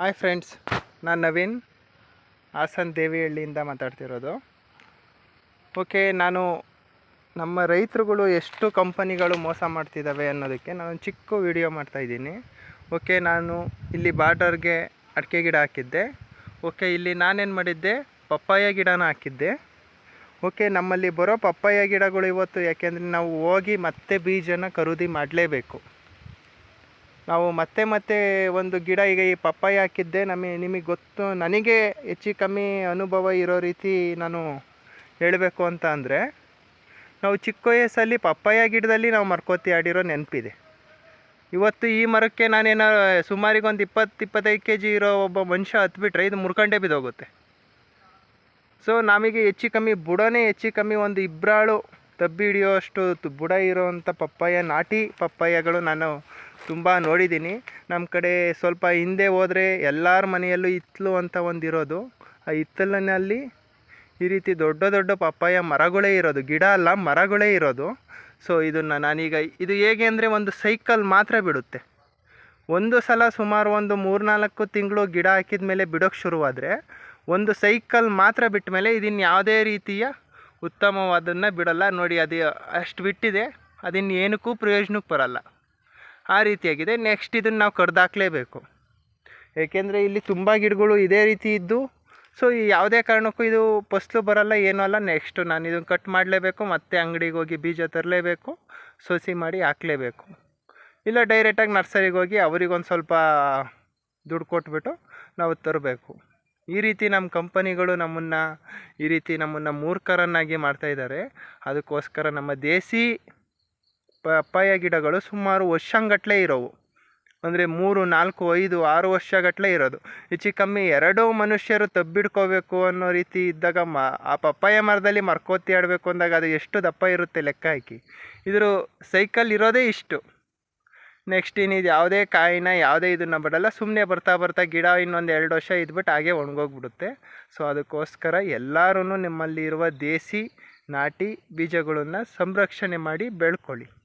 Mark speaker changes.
Speaker 1: Hi friends ನಾನು ನವೀನ್, ಹಾಸನ್ ದೇವಿಹಳ್ಳಿಯಿಂದ ಮಾತಾಡ್ತಿರೋದು. Okay ನಾನು ನಮ್ಮ ರೈತರುಗಳು ಎಷ್ಟು ಕಂಪನಿಗಳು ಮೋಸ ಮಾಡ್ತಿದ್ದಾವೆ ಅನ್ನೋದಕ್ಕೆ ನಾನು ಚಿಕ್ಕ ವಿಡಿಯೋ ಮಾಡ್ತಾಯಿದ್ದೀನಿ ಓಕೆ ನಾನು ಇಲ್ಲಿ ಬಾರ್ಡರ್ಗೆ ಅಡಿಕೆ ಗಿಡ ಹಾಕಿದ್ದೆ. ಓಕೆ ಇಲ್ಲಿ ನಾನೇನು ಮಾಡಿದ್ದೆ? ಪಪ್ಪಾಯ ಗಿಡನ ಹಾಕಿದ್ದೆ. ಓಕೆ ನಮ್ಮಲ್ಲಿ ಬರೋ ಪಪ್ಪಾಯ ಗಿಡಗಳು ಇವತ್ತು ಯಾಕೆಂದರೆ ನಾವು ಹೋಗಿ ಮತ್ತೆ ಬೀಜನ ಖರೀದಿ ಮಾಡಲೇಬೇಕು. ನಾವು ಮತ್ತೆ ಮತ್ತೆ ಒಂದು ಗಿಡ ಈಗ ಈ ಪಪ್ಪಾಯ ಹಾಕಿದ್ದೆ. ನಮಗೆ ನಿಮಗೆ ಗೊತ್ತು, ನನಗೆ ಹೆಚ್ಚು ಕಮ್ಮಿ ಅನುಭವ ಇರೋ ರೀತಿ ನಾನು ಹೇಳಬೇಕು ಅಂತ ಅಂದರೆ, ನಾವು ಚಿಕ್ಕ ವಯಸ್ಸಲ್ಲಿ ಪಪ್ಪಾಯ ಗಿಡದಲ್ಲಿ ನಾವು ಮರ್ಕೋತಿ ಆಡಿರೋ ನೆನಪಿದೆ. ಇವತ್ತು ಈ ಮರಕ್ಕೆ ನಾನೇನೋ ಸುಮಾರಿಗೆ ಒಂದು ಇಪ್ಪತ್ತು, ಇಪ್ಪತ್ತೈದು ಕೆ ಜಿ ಇರೋ ಒಬ್ಬ ಮನುಷ್ಯ ಹತ್ಬಿಟ್ರೆ ಇದು ಮುರ್ಕಂಡೇ ಬಿದ್ದೋಗುತ್ತೆ. ಸೊ ನಮಗೆ ಹೆಚ್ಚು ಕಮ್ಮಿ ಬುಡನೇ ಹೆಚ್ಚು ಕಮ್ಮಿ ಒಂದು ಇಬ್ಬರಾಳು ತಬ್ಬಿ ಹಿಡಿಯೋ ಅಷ್ಟು ಬುಡ ಇರೋವಂಥ ಪಪ್ಪಾಯ, ನಾಟಿ ಪಪ್ಪಾಯಗಳು ನಾನು ತುಂಬ ನೋಡಿದ್ದೀನಿ. ನಮ್ಮ ಕಡೆ ಸ್ವಲ್ಪ ಹಿಂದೆ ಹೋದರೆ ಎಲ್ಲರ ಮನೆಯಲ್ಲೂ ಹಿತ್ತಲು ಅಂತ ಒಂದು ಇರೋದು ಆ ಹಿತ್ತಲಿನಲ್ಲಿ ಈ ರೀತಿ ದೊಡ್ಡ ದೊಡ್ಡ ಪಪ್ಪಾಯ ಮರಗಳೇ ಇರೋದು. ಗಿಡ ಅಲ್ಲ, ಮರಗಳೇ ಇರೋದು. ಸೊ ಇದನ್ನು ನಾನೀಗ ಇದು ಹೇಗೆ ಅಂದರೆ ಒಂದು ಸೈಕಲ್ ಮಾತ್ರ ಬಿಡುತ್ತೆ. ಒಂದು ಸಲ ಸುಮಾರು ಒಂದು ಮೂರ್ನಾಲ್ಕು ತಿಂಗಳು ಗಿಡ ಹಾಕಿದ ಮೇಲೆ ಬಿಡೋಕ್ಕೆ ಶುರುವಾದರೆ ಒಂದು ಸೈಕಲ್ ಮಾತ್ರ ಬಿಟ್ಟ ಮೇಲೆ ಇದನ್ನು ಯಾವುದೇ ರೀತಿಯ ಉತ್ತಮವಾದನ್ನು ಬಿಡೋಲ್ಲ. ನೋಡಿ, ಅದು ಅಷ್ಟು ಬಿಟ್ಟಿದೆ. ಅದಿನ್ನು ಏನಕ್ಕೂ ಪ್ರಯೋಜನಕ್ಕೆ ಬರಲ್ಲ. ಆ ರೀತಿಯಾಗಿದೆ. ನೆಕ್ಸ್ಟ್ ಇದನ್ನು ನಾವು ಕಡ್ದಾಕ್ಲೇಬೇಕು. ಏಕೆಂದರೆ ಇಲ್ಲಿ ತುಂಬ ಗಿಡಗಳು ಇದೇ ರೀತಿ ಇದ್ದು ಸೊ ಯಾವುದೇ ಕಾರಣಕ್ಕೂ ಇದು ಫಸ್ಲು ಬರಲ್ಲ, ಏನೂ ಅಲ್ಲ. ನೆಕ್ಸ್ಟು ನಾನು ಇದನ್ನು ಕಟ್ ಮಾಡಲೇಬೇಕು, ಮತ್ತೆ ಅಂಗಡಿಗೆ ಹೋಗಿ ಬೀಜ ತರಲೇಬೇಕು, ಸೊಸಿ ಮಾಡಿ ಹಾಕಲೇಬೇಕು. ಇಲ್ಲ ಡೈರೆಕ್ಟಾಗಿ ನರ್ಸರಿಗೆ ಹೋಗಿ ಅವರಿಗೊಂದು ಸ್ವಲ್ಪ ದುಡ್ಡು ಕೊಟ್ಬಿಟ್ಟು ನಾವು ತರಬೇಕು. ಈ ರೀತಿ ನಮ್ಮ ಕಂಪನಿಗಳು ನಮ್ಮನ್ನು ಈ ರೀತಿ ನಮ್ಮನ್ನು ಮೂರ್ಖರನ್ನಾಗಿ ಮಾಡ್ತಾ ಇದ್ದಾರೆ. ಅದಕ್ಕೋಸ್ಕರ ನಮ್ಮ ದೇಸಿ ಪಪ್ಪಾಯ ಗಿಡಗಳು ಸುಮಾರು ವರ್ಷಂಗಟ್ಲೆ ಇರೋವು. ಅಂದರೆ ಮೂರು, ನಾಲ್ಕು, ಐದು, ಆರು ವರ್ಷಗಟ್ಟಲೆ ಇರೋದು. ಹೆಚ್ಚು ಕಮ್ಮಿ ಎರಡೂ ಮನುಷ್ಯರು ತಬ್ಬಿಡ್ಕೋಬೇಕು ಅನ್ನೋ ರೀತಿ ಇದ್ದಾಗ ಮ, ಆ ಪಪ್ಪಾಯ ಮರದಲ್ಲಿ ಮರ್ಕೋತಿ ಆಡಬೇಕು ಅಂದಾಗ ಅದು ಎಷ್ಟು ದಪ್ಪ ಇರುತ್ತೆ ಲೆಕ್ಕ ಹಾಕಿ. ಇದ್ರ ಸೈಕಲ್ ಇರೋದೇ ಇಷ್ಟು. ನೆಕ್ಸ್ಟ್ ಇನ್ನಿದು ಯಾವುದೇ ಕಾಯಿನ, ಯಾವುದೇ ಇದನ್ನು ಬಿಡಲ್ಲ. ಸುಮ್ಮನೆ ಬರ್ತಾ ಬರ್ತಾ ಗಿಡ ಇನ್ನೊಂದು ಎರಡು ವರ್ಷ ಇದ್ಬಿಟ್ಟು ಹಾಗೆ ಒಣಗೋಗ್ಬಿಡುತ್ತೆ. ಸೊ, ಅದಕ್ಕೋಸ್ಕರ ಎಲ್ಲರೂ ನಿಮ್ಮಲ್ಲಿ ಇರುವ ದೇಸಿ ನಾಟಿ ಬೀಜಗಳನ್ನು ಸಂರಕ್ಷಣೆ ಮಾಡಿ ಬೆಳ್ಕೊಳ್ಳಿ.